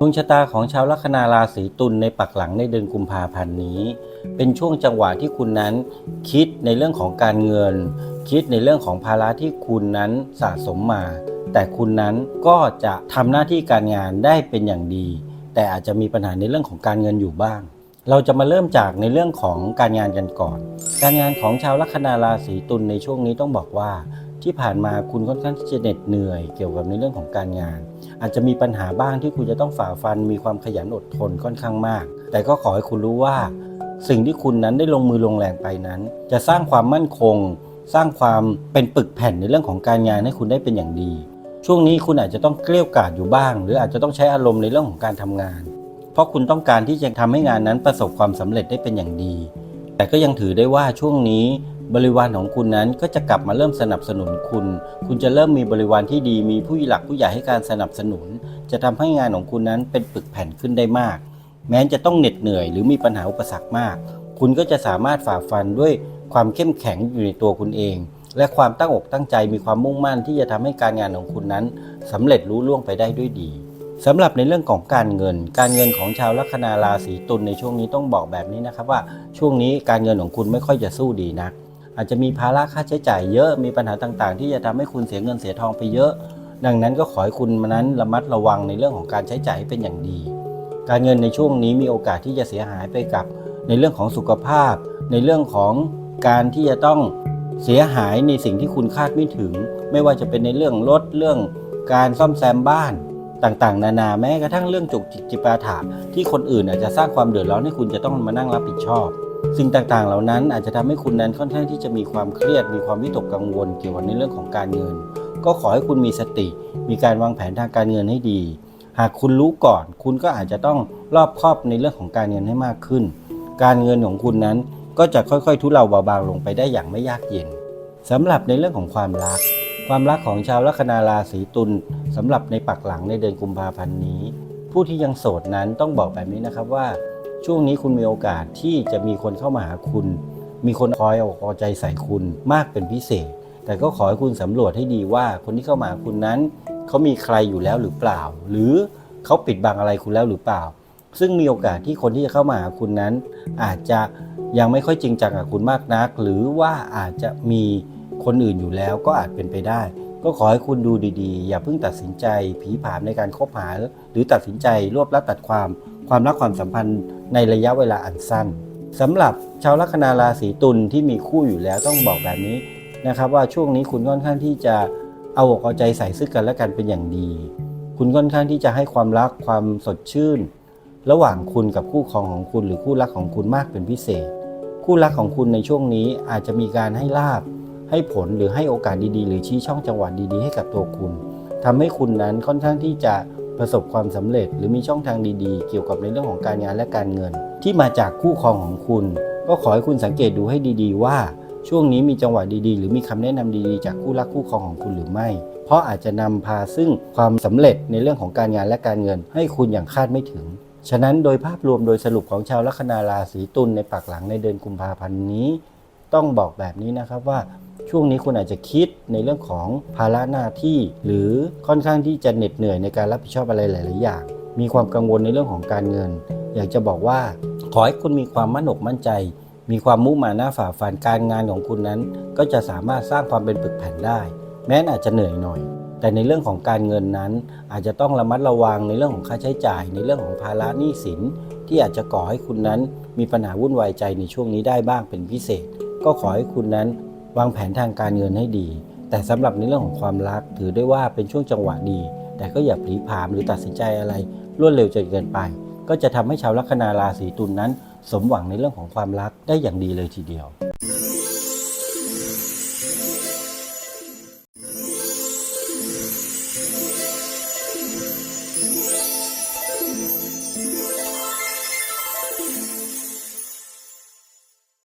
ดวงชะตาของชาวลัคนาราศีตุลในปักหลังในเดือนกุมภาพันธ์นี้ เป็นช่วงจังหวะที่คุณนั้นคิดในเรื่องของการเงิน คิดในเรื่องของภาระที่คุณนั้นสะสมมา แต่คุณนั้นก็จะทำหน้าที่การงานได้เป็นอย่างดี แต่อาจจะมีปัญหาในเรื่องของการเงินอยู่บ้าง เราจะมาเริ่มจากในเรื่องของการงานกันก่อน การงานของชาวลัคนาราศีตุลในช่วงนี้ต้องบอกว่า ที่ผ่านมาคุณค่อนข้างที่จะเหน็ดเหนื่อย เกี่ยวกับในเรื่องของการงาน อาจจะมีปัญหาบ้างที่คุณจะต้องฝ่าฟันมีความขยันอดทนค่อนข้างมาก แต่ก็ขอให้คุณรู้ว่า สิ่งที่คุณนั้นได้ลงมือลงแรงไปนั้น จะสร้างความมั่นคง สร้างความเป็นปึกแผ่นในเรื่องของการงานให้คุณได้เป็นอย่างดี ช่วงนี้คุณอาจจะต้องเกลี้ยกล่อมอยู่บ้าง หรืออาจจะต้องใช้อารมณ์ในเรื่องของการทำงาน เพราะคุณต้องการที่จะทำให้งานนั้นประสบความสำเร็จได้เป็นอย่างดี แต่ก็ยังถือได้ว่าช่วงนี้ บริวารของคุณนั้นก็จะกลับมาเริ่มสนับสนุนคุณ คุณจะเริ่มมีบริวารที่ดี มีผู้หลักผู้ใหญ่ให้การสนับสนุน จะทำให้งานของคุณนั้นเป็นปึกแผ่นขึ้นได้มาก แม้จะต้องเหน็ดเหนื่อยหรือมีปัญหาอุปสรรคมาก คุณก็จะสามารถฝ่าฟันด้วยความเข้มแข็งอยู่ในตัวคุณเอง และความตั้งอกตั้งใจมีความมุ่งมั่นที่จะทำให้การงานของคุณนั้นสำเร็จรู้ล่วงไปได้ด้วยดีสำหรับในเรื่องของการเงิน การเงินของชาวลัคนาราศีตุลในช่วงนี้ต้องบอกแบบนี้นะครับว่าช่วงนี้การเงินของคุณไม่ค่อยจะสู้ดีนัก อาจจะมีภาระค่าใช้จ่ายเยอะมีปัญหาต่างๆ ที่จะทำให้คุณเสียเงินเสียทองไปเยอะ ดังนั้นก็ขอให้คุณมานั้นระมัดระวังในเรื่องของการใช้จ่ายให้เป็นอย่างดี การเงินในช่วงนี้มีโอกาสที่จะเสียหายไปกับ ในเรื่องของสุขภาพ ในเรื่องของการที่จะต้องเสียหายในสิ่งที่คุณคาดไม่ถึง ไม่ว่าจะเป็นในเรื่องรถเรื่องการซ่อมแซมบ้านต่างๆ นานาแม้กระทั่งเรื่องจุกจิกจิปาถะที่คนอื่นอาจจะสร้างความเดือดร้อนให้คุณจะต้องมานั่งรับผิดชอบ สิ่งต่างๆ เหล่านั้นอาจจะทำให้คุณนั้นค่อนข้างที่จะมีความเครียด มีความวิตกกังวล เกี่ยวกับในเรื่องของการเงิน ก็ขอให้คุณมีสติ มีการวางแผนทางการเงินให้ดี หากคุณรู้ก่อน คุณก็อาจจะต้องรอบคอบในเรื่องของการเงินให้มากขึ้น การเงินของคุณนั้นก็จะค่อยๆ ทุเลาเบาบางลงไปได้อย่างไม่ยากเย็นสำหรับในเรื่องของความรัก ความรักของชาวลัคนาราศีตุลสำหรับในปักหลังในเดือนกุมภาพันธ์นี้ ผู้ที่ยังโสดนั้นต้องบอกแบบนี้นะครับว่า ช่วงนี้คุณมีโอกาสที่จะมีคนเข้ามาหาคุณ มีคนคอยเอาอกเอาใจใส่คุณมากเป็นพิเศษ แต่ก็ขอให้คุณสำรวจให้ดีว่าคนที่เข้ามาหาคุณนั้นเขามีใครอยู่แล้วหรือเปล่า หรือเขาปิดบังอะไรคุณแล้วหรือเปล่า ซึ่งมีโอกาสที่คนที่จะเข้ามาหาคุณนั้น อาจจะยังไม่ค่อยจริงจังกับคุณมากนัก หรือว่าอาจจะมีคนอื่นอยู่แล้วก็อาจเป็นไปได้ ก็ขอให้คุณดูดีๆ อย่าเพิ่งตัดสินใจ ผีผามในการคบหา หรือตัดสินใจรวบลัดตัดความ ความรักความสัมพันธ์ในระยะเวลาอันสั้นสำหรับชาวลัคนาราศีตุลที่มีคู่อยู่แล้วต้องบอกแบบนี้นะครับว่าช่วงนี้คุณค่อนข้างที่จะเอาอกเอาใจใส่ซึ่งกันและกันเป็นอย่างดี คุณค่อนข้างที่จะให้ความรักความสดชื่น ระหว่างคุณกับคู่ครองของคุณ หรือคู่รักของคุณมากเป็นพิเศษ คู่รักของคุณในช่วงนี้อาจจะมีการให้ลาบ ให้ผลหรือให้โอกาสดีๆ หรือชี้ช่องจังหวะดีๆ ให้กับตัวคุณทำให้คุณนั้นค่อนข้างที่จะ ประสบความสำเร็จ หรือมีช่องทางดีๆ เกี่ยวกับในเรื่องของการงานและการเงิน ที่มาจากคู่ครองของคุณ ก็ขอให้คุณสังเกตดูให้ดีๆ ว่าช่วงนี้มีจังหวะดีๆ หรือมีคำแนะนำดีๆ จากคู่รักคู่ครองของคุณหรือไม่ เพราะอาจจะนำพาซึ่งความสำเร็จในเรื่องของการงานและการเงิน ให้คุณอย่างคาดไม่ถึง ฉะนั้นโดยภาพรวมโดยสรุปของชาวลัคนาราศีตุลในปักหลังในเดือนกุมภาพันธ์นี้ ต้องบอกแบบนี้นะครับว่า ช่วงนี้คุณอาจจะคิดในเรื่องของภาระหน้าที่ หรือค่อนข้างที่จะเหน็ดเหนื่อยในการรับผิดชอบอะไรหลาย ๆ อย่าง มีความกังวลในเรื่องของการเงิน อยากจะบอกว่า ขอให้คุณมีความมั่นอกมั่นใจ มีความมุ่งมานะฝ่าฟันการงานของคุณนั้น ก็จะสามารถสร้างความเป็นปึกแผ่นได้ แม้นอาจจะเหนื่อยหน่อยแต่ในเรื่องของการเงินนั้น อาจจะต้องระมัดระวังในเรื่องของค่าใช้จ่าย ในเรื่องของภาระหนี้สิน ที่อาจจะก่อให้คุณนั้น มีปัญหาวุ่นวายใจในช่วงนี้ได้บ้างเป็นพิเศษ ก็ขอให้คุณนั้น วางแผนทางการเงินให้ดี แต่สำหรับในเรื่องของความรัก ถือได้ว่าเป็นช่วงจังหวะดี แต่ก็อย่าผลีผามหรือตัดสินใจอะไร รวดเร็วจนเกินไป ก็จะทำให้ชาวลัคนาราศีตุลนนั้น สมหวังในเรื่องของความรักได้อย่างดีเลยทีเดียว